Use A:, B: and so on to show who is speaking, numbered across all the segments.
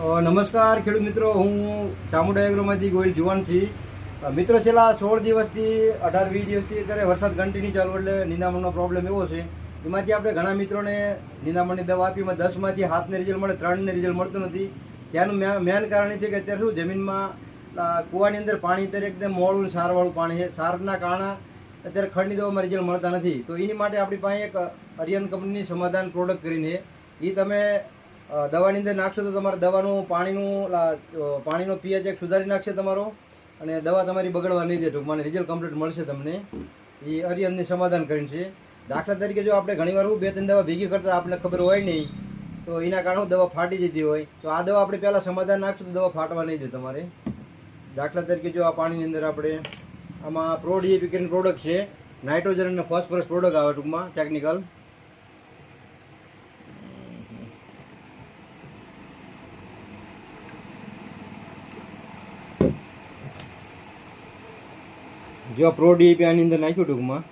A: નમસ્કાર ખેડૂત મિત્રો, હું ચામુંડા એગ્રોમાંથી ગોયલ જુવાનસિંહ છી. મિત્રો, છેલ્લા સોળ દિવસથી, અઢાર વીસ દિવસથી અત્યારે વરસાદ કન્ટિન્યુ ચાલુ એટલે નિંદામણનો પ્રોબ્લેમ એવો છે. એમાંથી આપણે ઘણા મિત્રોને નિંદામણની દવા આપી, એમાં દસમાંથી હાથને રિઝલ્ટ મળે, ત્રણને રિઝલ્ટ મળતું નથી. ત્યાંનું મેન કારણ એ છે કે અત્યારે શું, જમીનમાં કૂવાની અંદર પાણી અત્યારે એકદમ મોડું સારવાળું પાણી છે. સારના કારણે અત્યારે ખંડની દવામાં રિઝલ્ટ મળતા નથી. તો એની માટે આપણી પાસે એક અરિયન કંપનીની સમાધાન પ્રોડક્ટ કરીને એ તમે દવાની અંદર નાખશો તો તમારે દવાનું પાણીનું પાણીનો પીએચ એક સુધારી નાખશે તમારો અને દવા તમારી બગડવા નહીં દે ટૂંકમાં રિઝલ્ટ કમ્પ્લીટ મળશે તમને. એ અરિયનની સમાધાન કરીને છે. દાખલા તરીકે જો આપણે ઘણીવાર હું બે ત્રણ દવા ભેગી કરતા આપણને ખબર હોય નહીં, તો એના કારણે દવા ફાટી જતી હોય. તો આ દવા આપણે પહેલાં સમાધાન નાખશું તો દવા ફાટવા નહીં દે તમારે. દાખલા તરીકે જો આ પાણીની અંદર આપણે આમાં પ્રો ડીએપી કરીને પ્રોડક્ટ છે. નાઇટ્રોજન અને ફોસ્ફરસ પ્રોડક્ટ આવે ટૂંકમાં ટેકનિકલ જો પ્રો ડીપી આની અંદર નાખ્યું ટૂંકમાં,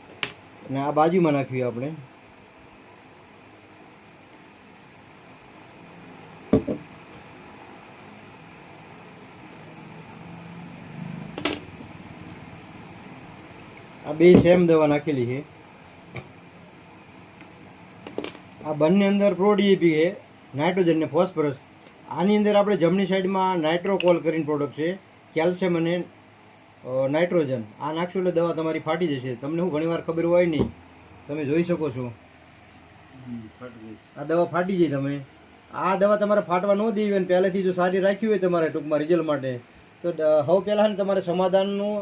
A: અને આ બાજુમાં નાખ્યું આપણે. આ બે સેમ દવા નાખેલી છે. આ બંને અંદર પ્રો ડીએપી છે નાઇટ્રોજન ને ફોસ્ફરસ આની અંદર આપણે જમણી સાઈડમાં નાઇટ્રોકોલ કરીને પ્રોડક્ટ છે કેલ્શિયમ અને નાઇટ્રોજન. આ નાખશો એટલે દવા તમારી ફાટી જશે. તમને હું ઘણીવાર ખબર હોય નહીં. તમે જોઈ શકો છો. આ દવા ફાટી જાય તમે. આ દવા તમારે ફાટવા ન દેવી હોય પહેલેથી જો સારી રાખી હોય તમારે ટૂંકમાં રિઝલ્ટ માટે તો હવે પહેલાં ને તમારે સમાધાનનું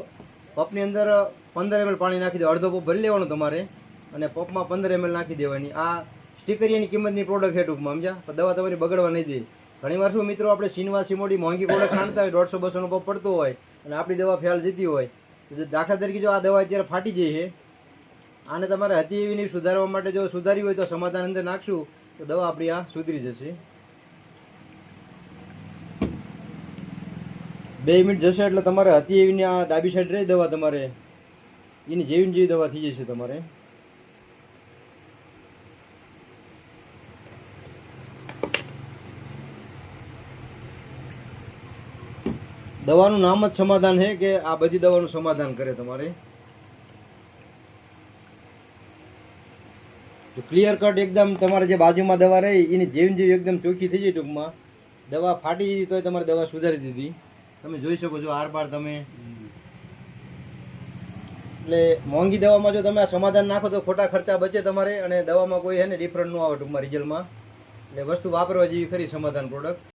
A: પપની અંદર પંદર એમએલ પાણી નાખી દે. અડધો પપ ભરી લેવાનો તમારે અને પપમાં પંદર એમએલ નાખી દેવાની. આ સ્ટીકરિયાની કિંમતની પ્રોડક્ટ છે ટૂંકમાં સમજ્યા? દવા તમારી બગડવા નહીં દે. ઘણીવાર શું મિત્રો આપણે સીનવા સીમોડી મોંઘી પ્રોડક્ટ છાણતા હોય દોઢસો બસોનો પપ પડતો હોય અને આપણી દવા ફેલ જતી હોય, તો દાખલા તરીકે જો આ દવા અત્યારે ફાટી જાય છે, આને તમારે હતી એવી નહીં સુધારવા માટે જો સુધારી હોય તો સમાધાન અંદર નાખશું, તો દવા આપણી આ સુધરી જશે. બે મિનિટ જશે એટલે તમારે હતી એવીની આ ડાબી સાઈડ રહી દવા તમારે, એની જેવી જેવી દવા થઈ જશે તમારે. દવાનું નામ જ સમાધાન છે કે આ બધી દવાનું સમાધાન કરે તમારે? તો ક્લિયર કટ એકદમ તમારે જે બાજુમાં દવા રહી, એની જેવી જેવી એકદમ ચોખ્ખી થઈ જાય ટૂંકમાં, દવા ફાટી ગઈ તોય તમારે દવા સુધારી દીધી. તમે જોઈ શકો છો આર પાર તમે. એટલે મોંઘી દવામાં જો તમે આ સમાધાન નાખો તો ખોટા ખર્ચા બચે તમારે અને દવામાં કોઈ હે ને ડિફરન્ટ ન આવે ટૂંકમાં રિઝલ્ટમાં એટલે વસ્તુ વાપરવા જેવી ખરી સમાધાન પ્રોડક્ટ